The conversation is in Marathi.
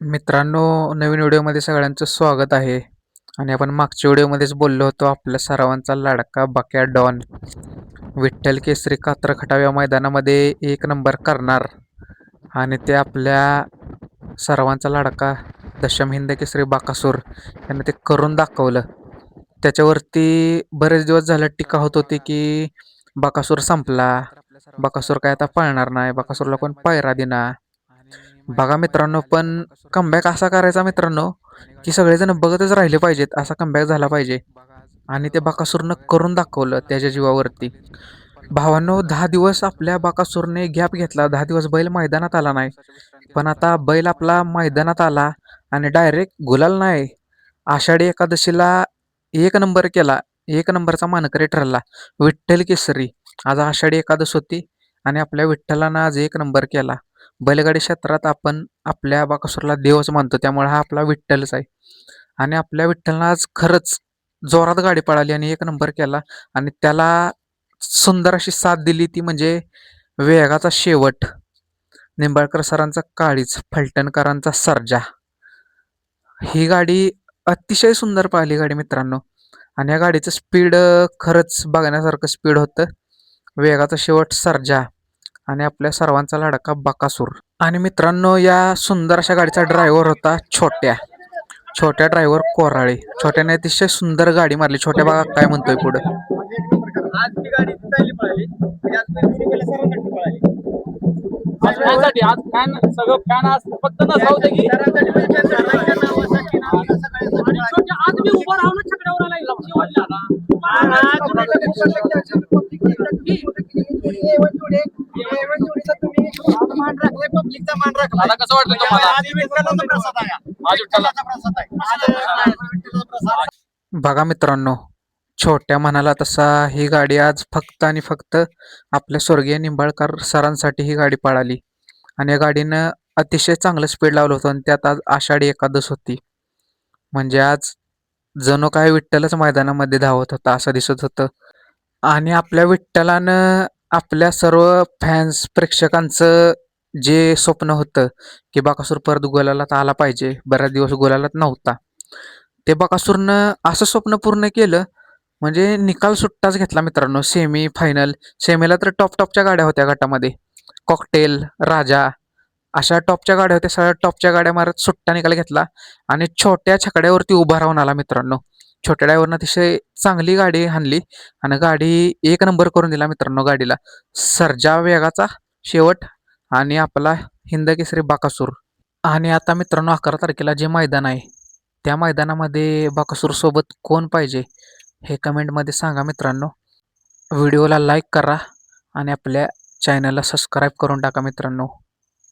मित्रांनो नवीन व्हिडिओमध्ये सगळ्यांचं स्वागत आहे. आणि आपण मागच्या व्हिडिओमध्येच बोललो होतो आपल्या सरावांचा लाडका बक्या डॉन. विठ्ठल केसरी कात्र खटाव्या मैदानामध्ये एक नंबर करणार. आणि ते आपल्या सर्वांचा लाडका दशम हिंद केसरी बाकासूर यांनी ते करून दाखवलं. त्याच्यावरती बरेच दिवस झालं टीका होत होती की बाकासूर संपला. बाकासूर काय आता पळणार नाही बाकासूरला कोण पायरा देना बघा मित्रांनो पण कमबॅक असा करायचा मित्रांनो की सगळेजण बघतच राहिले पाहिजेत असा कमबॅक झाला पाहिजे. आणि ते बाकासूरनं करून दाखवलं त्याच्या जीवावरती. भावांनो दहा दिवस आपल्या बाकासूरने गॅप घेतला. दहा दिवस बैल मैदानात आला नाही. पण आता बैल आपला मैदानात आला आणि डायरेक्ट गुलाल नाही. आषाढी एकादशीला एक नंबर केला. एक नंबरचा मानकरी ठरला. विठ्ठल केसरी. आज आषाढी एकादश होती आणि आपल्या विठ्ठलानं आज एक नंबर केला. बैलगाडी क्षेत्रात आपण आपल्या बाकासूरला देवच मानतो. त्यामुळे हा आपला विठ्ठलच आहे. आणि आपल्या विठ्ठलनं आज खरंच जोरात गाडी पळाली आणि एक नंबर केला. आणि त्याला सुंदर अशी साथ दिली ती म्हणजे वेगाचा शेवट. निंबाळकर सरांचा काळीच फलटणकरांचा सर्जा. ही गाडी अतिशय सुंदर पाहिली गाडी मित्रांनो. आणि या गाडीचं स्पीड खरंच बघण्यासारखं स्पीड होतं. वेगाचा शेवट सर्जा. आणि आपल्या सर्वांचा लाडका बकासूर. आणि मित्रांनो या सुंदर अशा गाडीचा ड्रायव्हर होता छोट्या. छोट्या ड्रायव्हर कोराळे. छोट्याने अतिशय सुंदर गाडी मारली. छोट्या बघा काय म्हणतोय पुढं? आज फॅन सगळं फॅन फक्त नसावं की. मी उभं राहून छकड्यावर आला शेवटला ना. आज तुम्हाला शंभर टक्के असेल, public ची टक्के किती आहे? A1 जोडी आहे. A1 जोडीचा तुम्ही मान राखलाय, public चा मान राखलाय. आता कसं वाटतं तुम्हाला? आज विठ्ठलाचा प्रसाद आहे. आज विठ्ठला- विठ्ठलाचा प्रसाद आहे. आज विठ्ठलाचा प्रसाद आहे. बघा मित्रांनो छोट्या म्हणाला तसा ही गाडी आज फक्त आणि फक्त आपल्या स्वर्गीय निंबाळकर सरांसाठी ही गाडी पळाली आणि या गाडीनं अतिशय चांगलं स्पीड लावलं होतं आणि त्यात आज आषाढी एकादश होती म्हणजे आज जणू काय विठ्ठलच मैदानामध्ये धावत होता असं दिसत होतं. आणि आपल्या विठ्ठलानं आपल्या सर्व फॅन्स प्रेक्षकांचं जे स्वप्न होतं की बाकासूर परत गोलालात आला पाहिजे बऱ्याच दिवस गोलालात नव्हता. ते बकासूरनं असं स्वप्न पूर्ण केलं म्हणजे निकाल सुट्टाच घेतला मित्रांनो सेमी फायनल सेमीला तर टॉप टॉपच्या गाड्या होत्या गटामध्ये. कॉकटेल राजा अशा टॉपच्या गाड्या होत्या सगळ्या टॉपच्या गाड्या मारत सुट्टा निकाल घेतला आणि छोट्या छकड्यावरती उभा राहून आला मित्रांनो. छोट्या ड्रायव्हरनं अतिशय चांगली गाडी हाणली आणि गाडी एक नंबर करून दिला मित्रांनो गाडीला. सर्जा वेगाचा शेवट आणि आपला हिंद केसरी बाकासूर. आणि आता मित्रांनो अकरा तारखेला जे मैदान आहे त्या मैदानामध्ये बाकासूर सोबत कोण पाहिजे हे कमेंटमध्ये सांगा मित्रांनो. व्हिडिओला लाईक करा आणि आपल्या चॅनलला सबस्क्राईब करून टाका मित्रांनो.